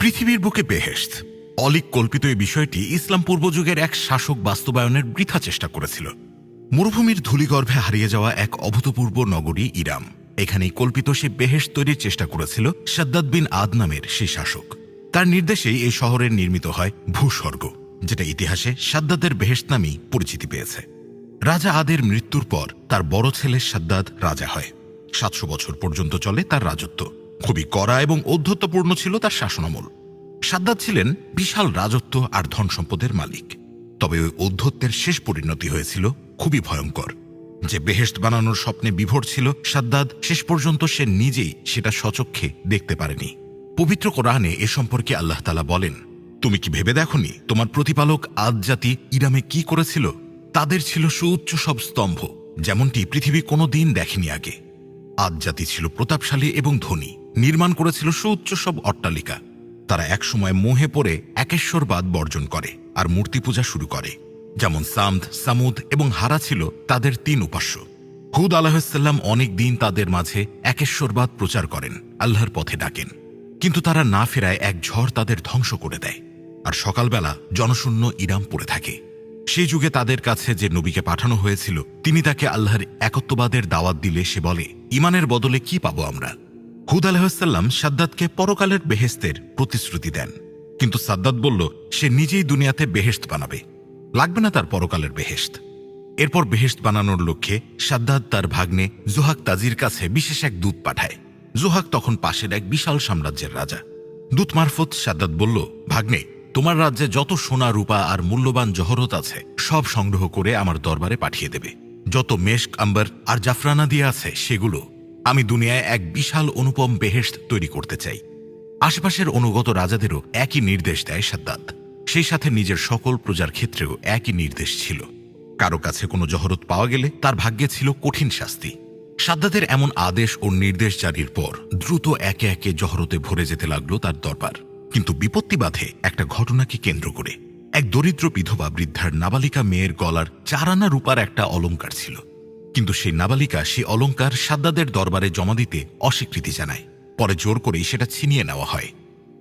পৃথিবীর বুকে বেহেশত। অলিক কল্পিত এই বিষয়টি ইসলাম পূর্বযুগের এক শাসক বাস্তবায়নের বৃথা চেষ্টা করেছিল। মরুভূমির ধূলিগর্ভে হারিয়ে যাওয়া এক অভূতপূর্ব নগরী ইরাম। এখানেই কল্পিত সে বেহেশ তৈরির চেষ্টা করেছিল সাদ্দাদ বিন আদ নামের সেই শাসক। তার নির্দেশেই এই শহরের নির্মিত হয় ভূস্বর্গ, যেটা ইতিহাসে সাদ্দাদের বেহেশত নামেই পরিচিতি পেয়েছে। রাজা আদের মৃত্যুর পর তার বড় ছেলে সাদ্দাদ রাজা হয়। সাতশো বছর পর্যন্ত চলে তার রাজত্ব। খুবই কড়া এবং ঔদ্ধত্যপূর্ণ ছিল তার শাসনামল। সাদ্দাদ ছিলেন বিশাল রাজত্ব আর ধন সম্পদের মালিক। তবে ওই ঔদ্ধত্যের শেষ পরিণতি হয়েছিল খুবই ভয়ঙ্কর। যে বেহেশত বানানোর স্বপ্নে বিভোর ছিল সাদ্দাদ শেষ পর্যন্ত সে নিজেই সেটা সচক্ষে দেখতে পারেনি। পবিত্র কোরআনে এ সম্পর্কে আল্লাহ তালা বলেন, তুমি কি ভেবে দেখনি তোমার প্রতিপালক আদ জাতি ইরামে কি করেছিল? তাদের ছিল সুউচ্চ সব স্তম্ভ, যেমনটি পৃথিবী কোনো দিন দেখেনি আগে। আদ জাতি ছিল প্রতাপশালী এবং ধনী। নির্মাণ করেছিল সুউচ্চ সব অট্টালিকা। তারা একসময় মোহে পড়ে একেশ্বরবাদ বর্জন করে আর মূর্তি পূজা শুরু করে। যেমন সামদ, সামুদ এবং হারা ছিল তাদের তিন উপাস্য। হুদ আলাহাল্লাম অনেক দিন তাদের মাঝে একেশ্বরবাদ প্রচার করেন, আল্লাহর পথে ডাকেন। কিন্তু তারা না ফেরায় এক ঝড় তাদের ধ্বংস করে দেয়। আর সকালবেলা জনশূন্য ইরাম পড়ে থাকে। সেই যুগে তাদের কাছে যে নবীকে পাঠানো হয়েছিল, তিনি তাকে আল্লাহর একত্ববাদের দাওয়াত দিলে সে বলে, ইমানের বদলে কি পাবো আমরা? হুদ আলাহাল্লাম সাদ্দাদকে পরকালের বেহেস্তের প্রতিশ্রুতি দেন। কিন্তু সাদ্দাদ বলল, সে নিজেই দুনিয়াতে বেহেস্ত বানাবে। লাগবে না তার পরকালের বেহেস্ত এরপর বেহেস্ত বানানোর লক্ষ্যে সাদ্দাদ তার ভাগ্নে জোহাক তাজির কাছে বিশেষ এক দূত পাঠায়। জোহাক তখন পাশের এক বিশাল সাম্রাজ্যের রাজা। দূত মারফত সাদ্দাদ বলল, ভাগ্নে, তোমার রাজ্যে যত সোনা, রূপা আর মূল্যবান জহরত আছে, সব সংগ্রহ করে আমার দরবারে পাঠিয়ে দেবে। যত মেশক, আম্বার আর জাফরানা দিয়ে আছে, সেগুলো আমি দুনিয়ায় এক বিশাল অনুপম বেহেস্ত তৈরি করতে চাই। আশেপাশের অনুগত রাজাদেরও একই নির্দেশ দেয় সাদ্দাত। সেই সাথে নিজের সকল প্রজার ক্ষেত্রেও একই নির্দেশ ছিল। কারও কাছে কোনো জহরত পাওয়া গেলে তার ভাগ্যে ছিল কঠিন শাস্তি। সাদ্দাদের এমন আদেশ ও নির্দেশ জারির পর দ্রুত একে একে জহরতে ভরে যেতে লাগল তার দরবার। কিন্তু বিপত্তি বাধে একটা ঘটনাকে কেন্দ্র করে। এক দরিদ্র বিধবা বৃদ্ধার নাবালিকা মেয়ের গলার চারানা রূপার একটা অলংকার ছিল। কিন্তু সেই নাবালিকা, সেই অলংকার সাদ্দাদের দরবারে জমা দিতে অস্বীকৃতি জানায়। পরে জোর করেই সেটা ছিনিয়ে নেওয়া হয়।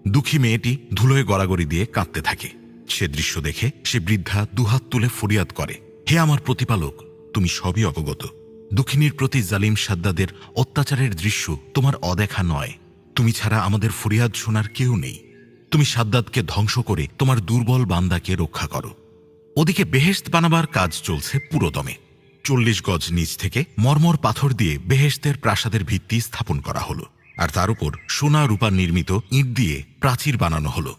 দুঃখী মেয়েটি ধুলোয় গড়াগড়ি দিয়ে কাঁদতে থাকে। সে দৃশ্য দেখে সে বৃদ্ধা দুহাত তুলে ফরিয়াদ করে, হে আমার প্রতিপালক, তুমি সবই অবগত। দুঃখিনীর প্রতি জালিম সাদ্দাদের অত্যাচারের দৃশ্য তোমার অদেখা নয়। তুমি ছাড়া আমাদের ফরিয়াদ শোনার কেউ নেই। তুমি সাদ্দাদকে ধ্বংস করে তোমার দুর্বল বান্দাকে রক্ষা করো। ওদিকে বেহেস্ত বানাবার কাজ চলছে পুরোদমে। চল্লিশ গজ নিচ থেকে মর্মর পাথর দিয়ে বেহেস্তের প্রাসাদের ভিত্তি স্থাপন করা হলো। আর তার উপর সোনা রূপা নির্মিত ইট দিয়ে প্রাচীর বানানো হলো।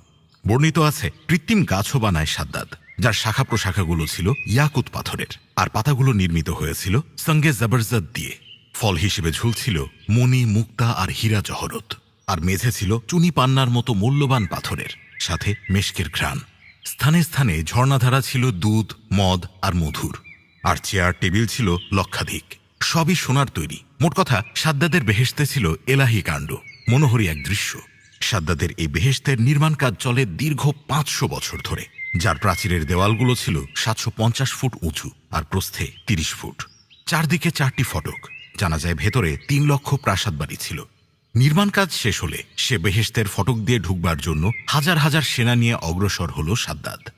বর্ণিত আছে, কৃত্রিম গাছও বানায় সাদ্দাদ যার শাখা প্রশাখাগুলো ছিল ইয়াকুত পাথরের। আর পাতাগুলো নির্মিত হয়েছিল সঙ্গে জবরজত দিয়ে। ফল হিসেবে ঝুলছিল মণি, মুক্তা আর হীরা জহরত। আর মেঝে ছিল চুনি পান্নার মতো মূল্যবান পাথরের, সাথে মেশকের ঘ্রাণ। স্থানে স্থানে ঝর্ণাধারা ছিল দুধ, মদ আর মধুর। আর চেয়ার, টেবিল ছিল লক্ষাধিক। সবই সোনার তৈরি। মোট কথা, সাদ্দাদের বেহেস্তে ছিল এলাহি কাণ্ড, মনোহরী এক দৃশ্য। সাদ্দাদের এই বেহেস্তের নির্মাণ কাজ চলে দীর্ঘ পাঁচশো বছর ধরে। যার প্রাচীরের দেওয়ালগুলো ছিল সাতশো পঞ্চাশ ফুট উঁচু আর প্রস্থে তিরিশ ফুট। চারদিকে চারটি ফটক জানা যায় ভেতরে তিন লক্ষ প্রাসাদ বাড়ি ছিল। নির্মাণ কাজ শেষ হলে সে বেহেস্তের ফটক দিয়ে ঢুকবার জন্য হাজার হাজার সেনা নিয়ে অগ্রসর হল সাদ্দাদ।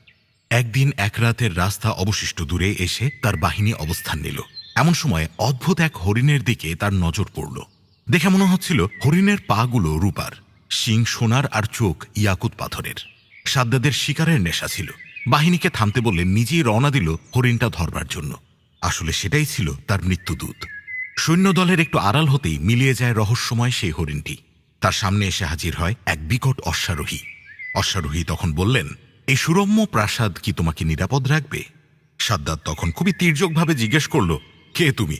একদিন এক রাতের রাস্তা অবশিষ্ট দূরে এসে তার বাহিনী অবস্থান নিল। এমন সময় অদ্ভুত এক হরিণের দিকে তার নজর পড়ল। দেখে মনে হচ্ছিল হরিণের পাগুলো রূপার, শিং সোনার আর চোখ ইয়াকুত পাথরের। সাদ্দাদের শিকারের নেশা ছিল। বাহিনীকে থামতে বললে নিজেই রওনা দিল হরিণটা ধরবার জন্য। আসলে সেটাই ছিল তার মৃত্যুদূত। সৈন্যদলের একটু আড়াল হতেই মিলিয়ে যায় রহস্যময় সেই হরিণটি। তার সামনে এসে হাজির হয় এক বিকট অশ্বারোহী। অশ্বারোহী তখন বললেন এই সুরম্য প্রাসাদ কি তোমাকে নিরাপদ রাখবে? সাদ্দাত তখন খুবই তীর্যকভাবে জিজ্ঞেস করল, কে তুমি?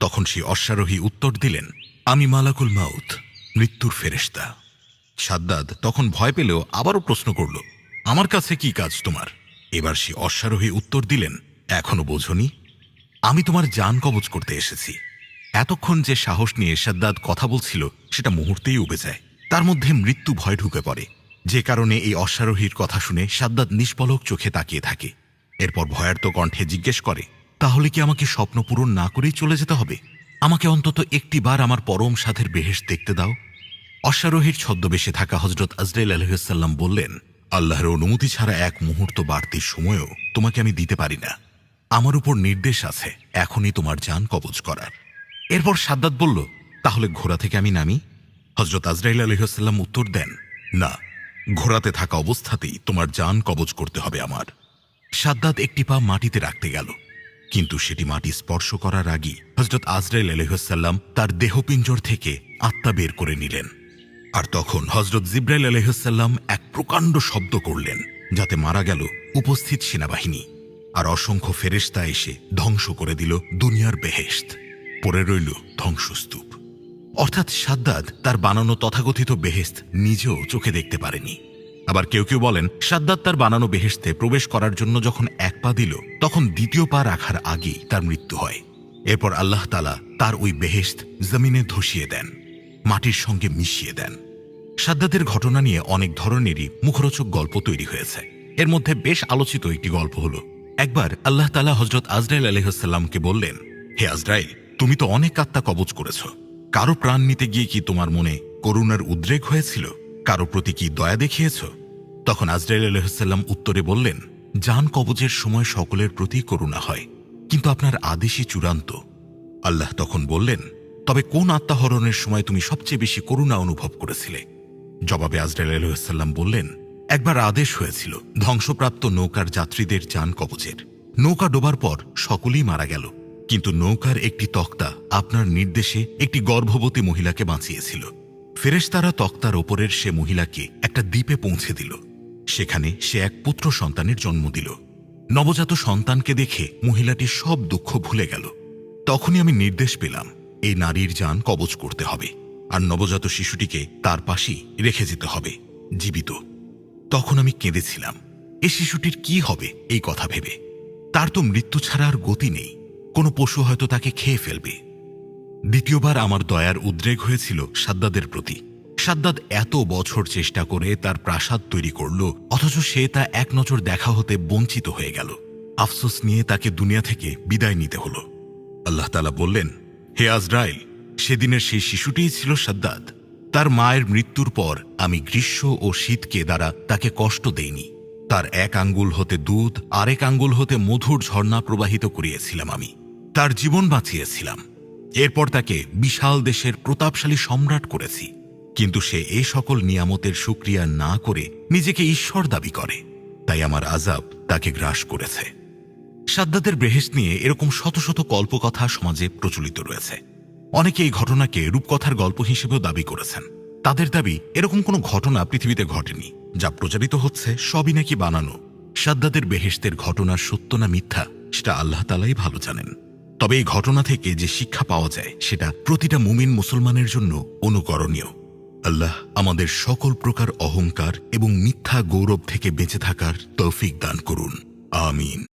তখন সে অশ্বারোহী উত্তর দিলেন, আমি মালাকুল মাউথ মৃত্যুর ফেরেশতা। সাদ্দাদ তখন ভয় পেলেও আবারও প্রশ্ন করল, আমার কাছে কি কাজ তোমার? এবার সে অশ্বারোহী উত্তর দিলেন, এখনও বোঝনি। আমি তোমার যান কবচ করতে এসেছি। এতক্ষণ যে সাহস নিয়ে সাদ্দাদ কথা বলছিল, সেটা মুহূর্তেই উবে যায়। তার মধ্যে মৃত্যু ভয় ঢুকে পড়ে। যে কারণে এই অশ্বারোহীর কথা শুনে সাদ্দাদ নিষ্পলক চোখে তাকিয়ে থাকে। এরপর ভয়ার্ত কণ্ঠে জিজ্ঞেস করে, তাহলে কি আমাকে স্বপ্ন পূরণ না করেই চলে যেতে হবে? আমাকে অন্তত একটি বার আমার পরম সাধের বেহেশ দেখতে দাও। অশ্বারোহীর ছদ্মবেশে থাকা হজরত আজরাইল আলহিসাল্লাম বললেন, আল্লাহর অনুমতি ছাড়া এক মুহূর্ত বাড়তির সময়ও তোমাকে আমি দিতে পারি না। আমার উপর নির্দেশ আছে, এখনই তোমার যান কবজ করার। এরপর সাদ্দাত বলল, তাহলে ঘোড়া থেকে আমি নামি? হজরত আজরাইল আলহিহাল্লাম উত্তর দেন, না। ঘোড়াতে থাকা অবস্থাতেই তোমার যান কবজ করতে হবে আমার। সাদ্দাত একটি পা মাটিতে রাখতে গেল, কিন্তু সেটি মাটি স্পর্শ করার আগেই হজরত আজরাইল আলহিহাল্লাম তার দেহপিঞ্জর থেকে আত্মা বের করে নিলেন। আর তখন হজরত জিব্রাইল আলহিহাল্লাম এক প্রকাণ্ড শব্দ করলেন, যাতে মারা গেল উপস্থিত সেনাবাহিনী, আর অসংখ্য ফেরেশতা এসে ধ্বংস করে দিল দুনিয়ার বেহেশত। পড়ে রইল ধ্বংসস্তূপ। অর্থাৎ সাদ্দাদ তার বানানো তথাকথিত বেহেস্ত নিজেও চোখে দেখতে পারেনি। আবার কেউ কেউ বলেন, সাদ্দাদ তার বানানো বেহেস্তে প্রবেশ করার জন্য যখন এক পা দিল, তখন দ্বিতীয় পা রাখার আগেই তার মৃত্যু হয়। এরপর আল্লাহ তালা তার ওই বেহেস্ত জমিনে ধসিয়ে দেন, মাটির সঙ্গে মিশিয়ে দেন। সাদ্দাদের ঘটনা নিয়ে অনেক ধরনেরই মুখরোচক গল্প তৈরি হয়েছে। এর মধ্যে বেশ আলোচিত একটি গল্প হল। একবার আল্লাহ তালা হজরত আজরাইল আলহিহাল্লামকে বললেন, হে আজরাইল, তুমি তো অনেক আত্মা কবজ করেছ। কারও প্রাণ নিতে গিয়ে কি তোমার মনে করুণার উদ্রেক হয়েছিল? কারও প্রতি কি দয়া দেখিয়েছ? তখন আজরাইল আলহিহাল্লাম উত্তরে বললেন যান কবজের সময় সকলের প্রতি করুণা হয়, কিন্তু আপনার আদেশই চূড়ান্ত। আল্লাহ তখন বললেন, তবে কোন আত্মাহরণের সময় তুমি সবচেয়ে বেশি করুণা অনুভব করেছিলে? জবাবে আজরাইল আলহিহাল্লাম বললেন, একবার আদেশ হয়েছিল, ধ্বংসপ্রাপ্ত নৌকার যাত্রীদের যান কবচের নৌকা ডোবার পর সকলেই মারা গেল। কিন্তু নৌকার একটি তক্তা আপনার নির্দেশে একটি গর্ভবতী মহিলাকে বাঁচিয়েছিল। ফেরেশতারা তক্তার ওপরের সে মহিলাকে একটা দ্বীপে পৌঁছে দিল। সেখানে সে এক পুত্র সন্তানের জন্ম দিল। নবজাত সন্তানকে দেখে মহিলাটি সব দুঃখ ভুলে গেল। তখনই আমি নির্দেশ পেলাম, এই নারীর যান কবজ করতে হবে আর নবজাত শিশুটিকে তার পাশেই রেখে যেতে হবে, জীবিত। তখন আমি কেঁদেছিলাম, এ শিশুটির কি হবে এই কথা ভেবে? তার তো মৃত্যু ছাড়া আর গতি নেই। কোনো পশু হয়তো তাকে খেয়ে ফেলবে। দ্বিতীয়বার আমার দয়ার উদ্রেক হয়েছিল সাদ্দাদের প্রতি। সাদ্দাদ এত বছর চেষ্টা করে তার প্রাসাদ তৈরি করল, অথচ সে তা এক নজর দেখা হতে বঞ্চিত হয়ে গেল। আফসোস নিয়ে তাকে দুনিয়া থেকে বিদায় নিতে হল। আল্লাহ তালা বললেন, হে আজরাইল, সেদিনের সেই শিশুটিই ছিল সাদ্দাদ। তার মায়ের মৃত্যুর পর আমি গ্রীষ্ম ও শীতকে দ্বারা তাকে কষ্ট দেইনি। তার এক আঙ্গুল হতে দুধ, আরেক আঙ্গুল হতে মধুর ঝর্ণা প্রবাহিত করিয়েছিলাম আমি। তার জীবন বাঁচিয়েছিলাম। এরপর তাকে বিশাল দেশের প্রতাপশালী সম্রাট করেছি। কিন্তু সে এ সকল নিয়ামতের সুক্রিয়া না করে নিজেকে ঈশ্বর দাবি করে। তাই আমার আজাব তাকে গ্রাস করেছে। সাদ্দাদের বেহেস নিয়ে এরকম শত শত কল্পকথা সমাজে প্রচলিত রয়েছে। অনেকে এই ঘটনাকে রূপকথার গল্প হিসেবেও দাবি করেছেন। তাদের দাবি, এরকম কোনো ঘটনা পৃথিবীতে ঘটেনি, যা প্রচারিত হচ্ছে, সবই নাকি বানানো। সাদ্দাদের বেহেস্তের ঘটনার সত্য না মিথ্যা, সেটা আল্লাহ তালাই ভালো জানেন। তবে এই ঘটনা থেকে যে শিক্ষা পাওয়া যায়, সেটা প্রতিটা মুমিন মুসলমানের জন্য অনুকরণীয়। আল্লাহ আমাদের সকল প্রকার অহংকার এবং মিথ্যা গৌরব থেকে বেঁচে থাকার তৌফিক দান করুন। আমিন।